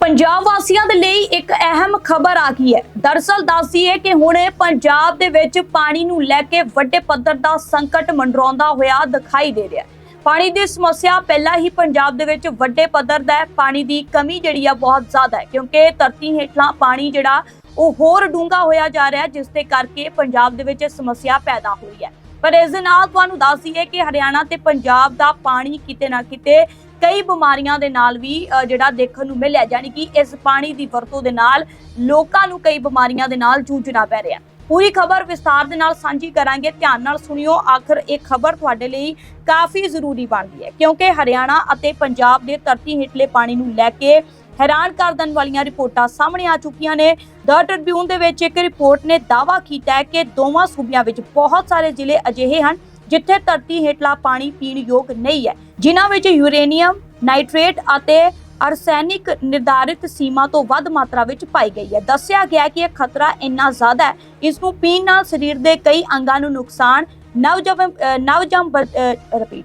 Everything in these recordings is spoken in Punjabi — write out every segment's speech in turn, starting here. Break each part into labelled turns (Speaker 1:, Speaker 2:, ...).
Speaker 1: ਪੰਜਾਬ ਵਾਸੀਆਂ ਦੇ ਲਈ ਇੱਕ ਅਹਿਮ ਖਬਰ ਆ ਗਈ ਹੈ। ਦਰਸਲ ਦੱਸੀਏ ਕਿ ਹੁਣ ਪੰਜਾਬ ਦੇ ਵਿੱਚ ਪਾਣੀ ਨੂੰ ਲੈ ਕੇ ਵੱਡੇ ਪੱਧਰ ਦਾ ਸੰਕਟ ਮੰਡਰਾਉਂਦਾ ਹੋਇਆ ਦਿਖਾਈ ਦੇ ਰਿਹਾ ਪਾਣੀ ਦੀ ਸਮੱਸਿਆ ਪਹਿਲਾਂ ਹੀ ਪੰਜਾਬ ਦੇ ਵਿੱਚ ਵੱਡੇ ਪੱਧਰ ਦਾ ਪਾਣੀ ਦੀ ਕਮੀ ਜਿਹੜੀ ਆ ਬਹੁਤ ਜ਼ਿਆਦਾ ਹੈ, ਕਿਉਂਕਿ ਧਰਤੀ ਹੇਠਲਾ ਪਾਣੀ ਜਿਹੜਾ ਉਹ ਹੋਰ ਡੂੰਘਾ ਹੋਇਆ ਜਾ ਰਿਹਾ ਜਿਸ ਦੇ ਕਰਕੇ ਪੰਜਾਬ ਦੇ ਵਿੱਚ ਸਮੱਸਿਆ ਪੈਦਾ ਹੋਈ ਹੈ। ਪਰ ਇਸ ਦੇ ਨਾਲ ਤੁਹਾਨੂੰ ਦੱਸ ਦਈਏ ਕਿ ਹਰਿਆਣਾ ਤੇ ਪੰਜਾਬ ਦਾ ਪਾਣੀ ਕਿਤੇ ਨਾ ਕਿਤੇ ਕਈ ਬਿਮਾਰੀਆਂ ਦੇ ਨਾਲ ਵੀ ਜਿਹੜਾ ਦੇਖਣ ਨੂੰ ਮਿਲਿਆ ਯਾਨੀ ਕਿ ਇਸ ਪਾਣੀ ਦੀ ਵਰਤੋਂ ਦੇ ਨਾਲ ਲੋਕਾਂ ਨੂੰ ਕਈ ਬਿਮਾਰੀਆਂ ਦੇ ਨਾਲ ਜੂਝਣਾ ਪੈ ਰਿਹਾ। ਪੂਰੀ ਖਬਰ ਵਿਸਤਾਰ ਦੇ ਨਾਲ ਸਾਂਝੀ ਕਰਾਂਗੇ। ਧਿਆਨ ਨਾਲ ਸੁਣਿਓ, ਆਖਰ ਇਹ ਖਬਰ ਤੁਹਾਡੇ ਲਈ ਕਾਫੀ ਜ਼ਰੂਰੀ ਬਣਦੀ ਹੈ, ਕਿਉਂਕਿ ਹਰਿਆਣਾ ਅਤੇ ਪੰਜਾਬ ਦੇ ਧਰਤੀ ਹੇਠਲੇ ਪਾਣੀ ਨੂੰ ਲੈ ਕੇ ਹੈਰਾਨ ਕਰ ਦੇਣ ਵਾਲੀਆਂ ਰਿਪੋਰਟਾਂ ਸਾਹਮਣੇ ਆ ਚੁੱਕੀਆਂ ਨੇ। ਦ ਟ੍ਰਿਬਿਊਨ ਦੇ ਵਿੱਚ ਇੱਕ ਰਿਪੋਰਟ ਨੇ ਦਾਅਵਾ ਕੀਤਾ ਹੈ ਕਿ ਦੋਵਾਂ ਸੂਬਿਆਂ ਵਿੱਚ ਬਹੁਤ ਸਾਰੇ ਜ਼ਿਲ੍ਹੇ ਅਜਿਹੇ ਹਨ ਜਿੱਥੇ ਧਰਤੀ ਹੇਠਲਾ ਪਾਣੀ ਪੀਣ ਯੋਗ ਨਹੀਂ ਹੈ, ਜਿਨ੍ਹਾਂ ਵਿੱਚ ਯੂਰੇਨੀਅਮ, ਨਾਈਟ੍ਰੇਟ ਅਤੇ ਅਰਸੈਨਿਕ ਨਿਰਧਾਰਿਤ ਸੀਮਾ ਤੋਂ ਵੱਧ ਮਾਤਰਾ ਵਿੱਚ ਪਾਈ ਗਈ ਹੈ। ਦੱਸਿਆ ਗਿਆ ਕਿ ਇਹ ਖਤਰਾ ਇੰਨਾ ਜ਼ਿਆਦਾ ਹੈ, ਇਸ ਨੂੰ ਪੀਣ ਨਾਲ ਸਰੀਰ ਦੇ ਕਈ ਅੰਗਾਂ ਨੂੰ ਨੁਕਸਾਨ ਨਵਜੰਮ ਅਹ ਨਵਜੰਮ ਰਿਪੀਟ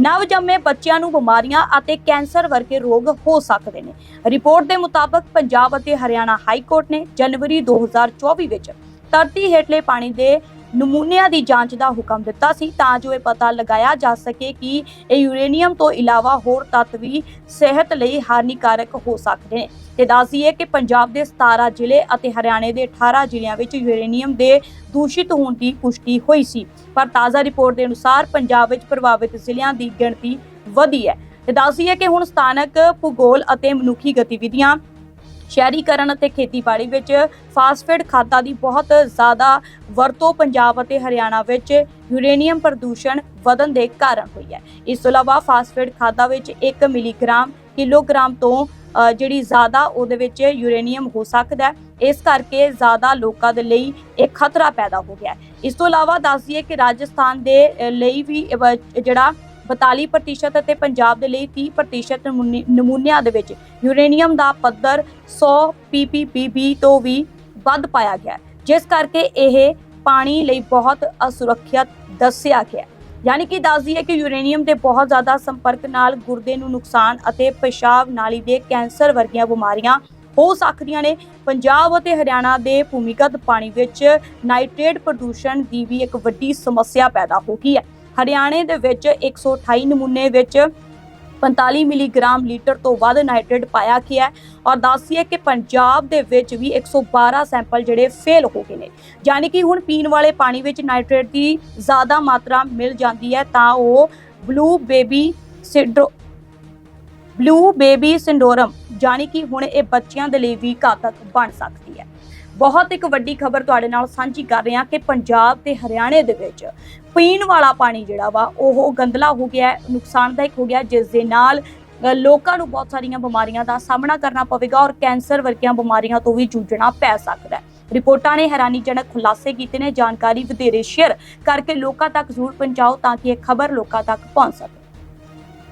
Speaker 1: ਨਵਜੰਮੇ ਬੱਚਿਆਂ ਨੂੰ ਬਿਮਾਰੀਆਂ ਅਤੇ ਕੈਂਸਰ ਵਰਗੇ ਰੋਗ ਹੋ ਸਕਦੇ ਨੇ। ਰਿਪੋਰਟ ਦੇ ਮੁਤਾਬਕ ਪੰਜਾਬ ਅਤੇ ਹਰਿਆਣਾ ਹਾਈ ਕੋਰਟ ਨੇ ਜਨਵਰੀ 2024 ਵਿੱਚ ਧਰਤੀ ਹੇਠਲੇ ਪਾਣੀ ਦੇ ਨਮੂਨਿਆਂ ਦੀ ਜਾਂਚ ਦਾ ਹੁਕਮ ਦਿੱਤਾ ਸੀ ਤਾਂ ਜੋ ਇਹ ਪਤਾ ਲਗਾਇਆ ਜਾ ਸਕੇ ਕਿ ਇਹ ਯੂਰੇਨੀਅਮ ਤੋਂ ਇਲਾਵਾ ਹੋਰ ਤੱਤ ਵੀ ਸਿਹਤ ਲਈ ਹਾਨੀਕਾਰਕ ਹੋ ਸਕਦੇ ਨੇ। ਤੇ ਦੱਸੀਏ ਕਿ ਪੰਜਾਬ ਦੇ 17 ਜ਼ਿਲ੍ਹੇ ਅਤੇ ਹਰਿਆਣੇ ਦੇ 18 ਜ਼ਿਲ੍ਹਿਆਂ ਵਿੱਚ ਯੂਰੇਨੀਅਮ ਦੇ ਦੂਸ਼ਿਤ ਹੋਣ ਦੀ ਪੁਸ਼ਟੀ ਹੋਈ ਸੀ। ਪਰ ਤਾਜ਼ਾ ਰਿਪੋਰਟ ਦੇ ਅਨੁਸਾਰ ਪੰਜਾਬ ਵਿੱਚ ਪ੍ਰਭਾਵਿਤ ਜ਼ਿਲ੍ਹਿਆਂ ਦੀ ਗਿਣਤੀ ਵਧੀ ਹੈ। ਤੇ ਦੱਸੀਏ ਕਿ ਹੁਣ ਸਥਾਨਕ ਭੂਗੋਲ ਅਤੇ ਮਨੁੱਖੀ ਗਤੀਵਿਧੀਆਂ ਸ਼ਹਿਰੀਕਰਨ ਅਤੇ ਖੇਤੀਬਾੜੀ ਵਿੱਚ ਫਾਸਫੇਟ ਖਾਦਾਂ ਦੀ ਬਹੁਤ ਜ਼ਿਆਦਾ ਵਰਤੋਂ ਪੰਜਾਬ ਅਤੇ ਹਰਿਆਣਾ ਵਿੱਚ ਯੂਰੇਨੀਅਮ ਪ੍ਰਦੂਸ਼ਣ ਵਧਣ ਦੇ ਕਾਰਨ ਹੋਈ ਹੈ। ਇਸ ਤੋਂ ਇਲਾਵਾ ਫਾਸਫੇਟ ਖਾਦਾਂ ਵਿੱਚ 1 ਮਿਲੀਗ੍ਰਾਮ, ਕਿਲੋਗ੍ਰਾਮ ਤੋਂ ਜਿਹੜੀ ਜ਼ਿਆਦਾ ਉਹਦੇ ਵਿੱਚ ਯੂਰੇਨੀਅਮ ਹੋ ਸਕਦਾ ਹੈ। ਇਸ ਕਰਕੇ ਜ਼ਿਆਦਾ ਲੋਕਾਂ ਦੇ ਲਈ ਇਹ ਖਤਰਾ ਪੈਦਾ ਹੋ ਗਿਆ ਇਸ ਤੋਂ ਇਲਾਵਾ ਦੱਸ ਦਈਏ ਕਿ ਰਾਜਸਥਾਨ ਦੇ ਲਈ ਵੀ ਜਿਹੜਾ 42% ਅਤੇ ਪੰਜਾਬ ਦੇ ਲਈ 30% ਨਮੂਨੇ- ਨਮੂਨਿਆਂ ਦੇ ਵਿੱਚ ਯੂਰੇਨੀਅਮ ਦਾ ਪੱਧਰ 100 ppb ਤੋਂ ਵੀ ਵੱਧ ਪਾਇਆ ਗਿਆ ਜਿਸ ਕਰਕੇ ਇਹ ਪਾਣੀ ਲਈ ਬਹੁਤ ਅਸੁਰੱਖਿਅਤ ਦੱਸਿਆ ਗਿਆ ਹੈ। ਯਾਨੀ ਕਿ ਦੱਸਦੀ ਹੈ ਕਿ ਯੂਰੇਨੀਅਮ ਦੇ ਬਹੁਤ ਜ਼ਿਆਦਾ ਸੰਪਰਕ ਨਾਲ ਗੁਰਦੇ ਨੂੰ ਨੁਕਸਾਨ ਅਤੇ ਪਿਸ਼ਾਬ ਨਾਲੀ ਦੇ ਕੈਂਸਰ ਵਰਗੀਆਂ ਬਿਮਾਰੀਆਂ ਹੋ ਸਕਦੀਆਂ ਨੇ ਪੰਜਾਬ ਅਤੇ ਹਰਿਆਣਾ ਦੇ ਭੂਮੀਗਤ ਪਾਣੀ ਵਿੱਚ ਨਾਈਟ੍ਰੇਟ ਪ੍ਰਦੂਸ਼ਣ ਦੀ ਵੀ ਇੱਕ ਵੱਡੀ ਸਮੱਸਿਆ ਪੈਦਾ ਹੋ ਗਈ ਹੈ ਹਰਿਆਣੇ ਦੇ ਵਿੱਚ 128 ਨਮੂਨੇ ਵਿੱਚ 45 ਮਿਲੀਗ੍ਰਾਮ ਲੀਟਰ ਤੋਂ ਵੱਧ ਨਾਈਟ੍ਰੇਟ ਪਾਇਆ ਗਿਆ ਹੈ। ਔਰ ਦੱਸੀਏ ਕਿ ਪੰਜਾਬ ਦੇ ਵਿੱਚ ਵੀ 112 ਸੈਂਪਲ ਜਿਹੜੇ ਫੇਲ ਹੋ ਗਏ ਨੇ। ਯਾਨੀ ਕਿ ਹੁਣ ਪੀਣ ਵਾਲੇ ਪਾਣੀ ਵਿੱਚ ਨਾਈਟ੍ਰੇਟ ਦੀ ਜ਼ਿਆਦਾ ਮਾਤਰਾ ਮਿਲ ਜਾਂਦੀ ਹੈ ਤਾਂ ਉਹ blue baby syndrome, blue baby syndrome, ਯਾਨੀ ਕਿ ਹੁਣ ਇਹ ਬੱਚਿਆਂ ਦੇ ਲਈ ਵੀ ਘਾਤਕ ਬਣ ਸਕਦੀ ਹੈ। ਬਹੁਤ ਇੱਕ ਵੱਡੀ ਖਬਰ ਤੁਹਾਡੇ ਨਾਲ ਸਾਂਝੀ ਕਰ ਰਹੇ ਹਾਂ ਕਿ ਪੰਜਾਬ ਤੇ ਹਰਿਆਣੇ ਦੇ ਵਿੱਚ ਪੀਣ ਵਾਲਾ ਪਾਣੀ ਜਿਹੜਾ ਵਾ, ਉਹ ਗੰਦਲਾ ਹੋ ਗਿਆ ਨੁਕਸਾਨਦਾਇਕ ਹੋ ਗਿਆ, ਜਿਸ ਦੇ ਨਾਲ ਲੋਕਾਂ ਨੂੰ ਬਹੁਤ ਸਾਰੀਆਂ ਬਿਮਾਰੀਆਂ ਦਾ ਸਾਹਮਣਾ ਕਰਨਾ ਪਵੇਗਾ ਔਰ ਕੈਂਸਰ ਵਰਗੀਆਂ ਬਿਮਾਰੀਆਂ ਤੋਂ ਵੀ ਜੂਝਣਾ ਪੈ ਸਕਦਾ ਹੈ। ਰਿਪੋਰਟਾਂ ਨੇ ਹੈਰਾਨੀਜਨਕ ਖੁਲਾਸੇ ਕੀਤੇ ਨੇ, ਜਾਣਕਾਰੀ ਵਧੇਰੇ ਸ਼ੇਅਰ ਕਰਕੇ ਲੋਕਾਂ ਤੱਕ ਜ਼ਰੂਰ ਪਹੁੰਚਾਓ ਤਾਂ ਕਿ ਇਹ ਖਬਰ ਲੋਕਾਂ ਤੱਕ ਪਹੁੰਚ ਸਕੇ।